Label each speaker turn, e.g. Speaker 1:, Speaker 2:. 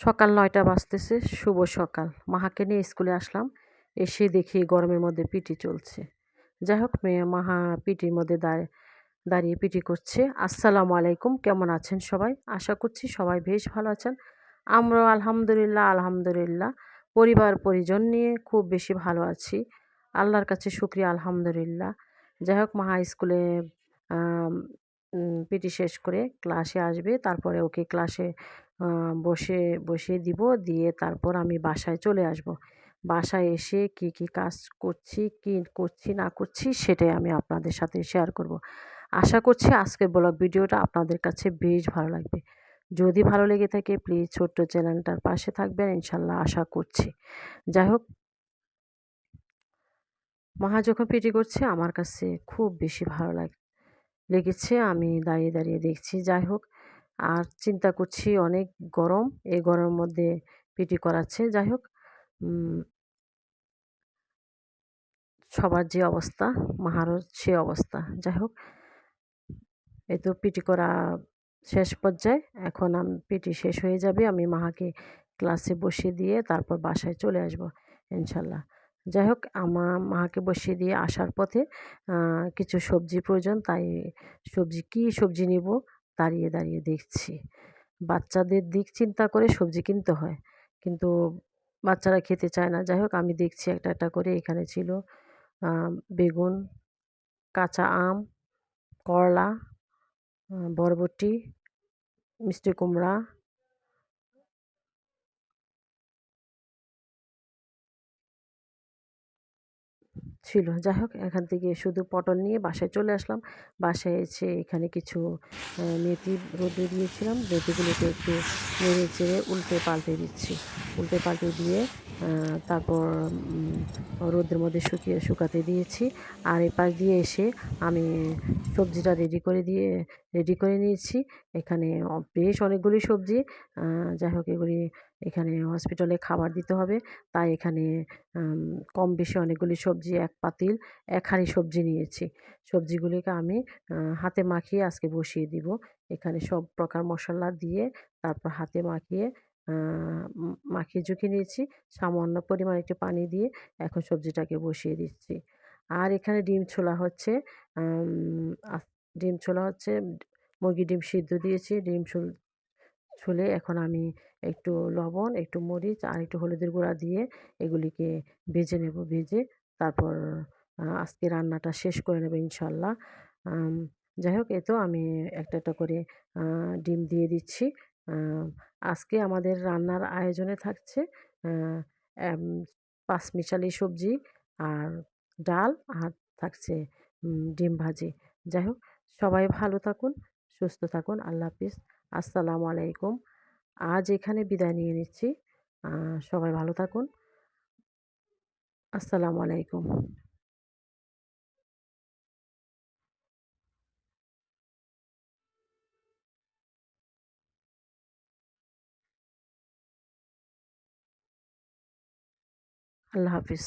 Speaker 1: সকাল নয়টা বাজতেছে, শুভ সকাল। মাহাকে নিয়ে স্কুলে আসলাম, এসে দেখি গরমের মধ্যে পিটি চলছে। যাই হোক, মেয়ে মাহা পিটির মধ্যে দাঁড়িয়ে দাঁড়িয়ে পিটি করছে। আসসালামু আলাইকুম, কেমন আছেন সবাই? আশা করছি সবাই বেশ ভালো আছেন। আমরা আলহামদুলিল্লাহ আলহামদুলিল্লাহ। পরিবার, পরিজন নিয়ে খুব বেশি ভালো আছি। আল্লাহর কাছে শুক্রিয়া, আলহামদুলিল্লাহ। যাই হোক, মাহা স্কুলে পিটি শেষ করে ক্লাসে আসবে। তারপরে ওকে ক্লাসে বসে, বসিয়ে দিব। দিয়ে তারপর আমি বাসায় চলে আসব। বাসায় এসে কি কি কাজ করছি, কি করছি, না করছি সেটাই আমি আপনাদের সাথে শেয়ার করব। আশা করছি আজকের ব্লগ ভিডিওটা আপনাদের কাছে বেশ ভালো লাগবে। যদি ভালো লেগে থাকে প্লিজ ছোট্ট চ্যানেলটার পাশে থাকবেন ইনশাল্লাহ আশা করছি। যাই হোক, মহা যখন পিটি করছে আমার কাছে খুব বেশি ভালো লাগে, লেগেছে। আমি দাঁড়িয়ে দাঁড়িয়ে দেখছি। যাই হোক আর চিন্তা করছি অনেক গরম এই গরমের মধ্যে পিটি করাচ্ছে। যাই হোক সবার যে অবস্থা মাহারও সে অবস্থা। যাই হোক এই তো পিটি করা শেষ পর্যায়ে। এখন আমি, পিটি শেষ হয়ে যাবে। আমি মাহাকে ক্লাসে বসিয়ে দিয়ে তারপর বাসায় চলে আসব, ইনশাল্লাহ। যাই হোক আমার মাকে বসিয়ে দিয়ে আসার পথে কিছু সবজি প্রয়োজন, তাই সবজি, কি সবজি নিব? দাঁড়িয়ে দাঁড়িয়ে দেখছি। বাচ্চাদের দিক চিন্তা করে সবজি কিনতে হয়। কিন্তু বাচ্চারা খেতে চায় না। যাই হোক, আমি দেখছি একটা একটা করে এখানে ছিল বেগুন, কাঁচা আম, করলা বরবটি, মিষ্টি কুমড়া ছিল। যাই হোক এখান থেকে শুধু পটল নিয়ে বাসায় চলে আসলাম। বাসায় এসে এখানে কিছু মেথি রোদে দিয়েছিলাম। মেথিগুলোকে একটু নেড়ে চেড়ে উল্টে পাল্টে দিচ্ছি। উল্টে পাল্টে দিয়ে তারপর রোদের মধ্যে শুকিয়ে শুকাতে দিয়েছি। আর এপাশ দিয়ে এসে আমি সবজিটা রেডি করে দিয়ে, রেডি করে নিয়েছি। এখানে বেশ অনেকগুলি সবজি। যাই হোক এগুলি এখানে হসপিটালে খাবার দিতে হবে। তাই এখানে কম বেশি অনেকগুলি সবজি, এক পাতিল এক হাঁড়ি সবজি নিয়েছি। সবজিগুলিকে আমি হাতে মাখিয়ে আজকে বসিয়ে দিব। এখানে সব প্রকার মশলা দিয়ে তারপর হাতে মাখিয়ে মাখিয়ে ঝুঁকে নিয়েছি। সামান্য পরিমাণ একটু পানি দিয়ে এখন সবজিটাকে বসিয়ে দিচ্ছি। আর এখানে ডিম ছোলা হচ্ছে ডিম ছোলা হচ্ছে মুরগি ডিম সিদ্ধ দিয়েছি। ডিম ছুলে এখন আমি একটু লবণ, একটু মরিচ আর একটু হলুদের গুঁড়া দিয়ে এগুলিকে ভেজে নেব, ভেজে তারপর আজকে রান্নাটা শেষ করে নেব ইনশাল্লাহ। যাই হোক এ তো আমি একটা একটা করে ডিম দিয়ে দিচ্ছি। আজকে আমাদের রান্নার আয়োজনে থাকছে পাঁচমিশালি সবজি আর ডাল আর থাকছে ডিম ভাজি। যাই হোক, সবাই ভালো থাকুন। সুস্থ থাকুন। আল্লাহ হাফিজ। আসসালামু আলাইকুম। আজ এখানে বিদায় নিয়ে নিচ্ছি। সবাই ভালো থাকুন। আসসালামু আলাইকুম। আল্লাহ হাফিজ।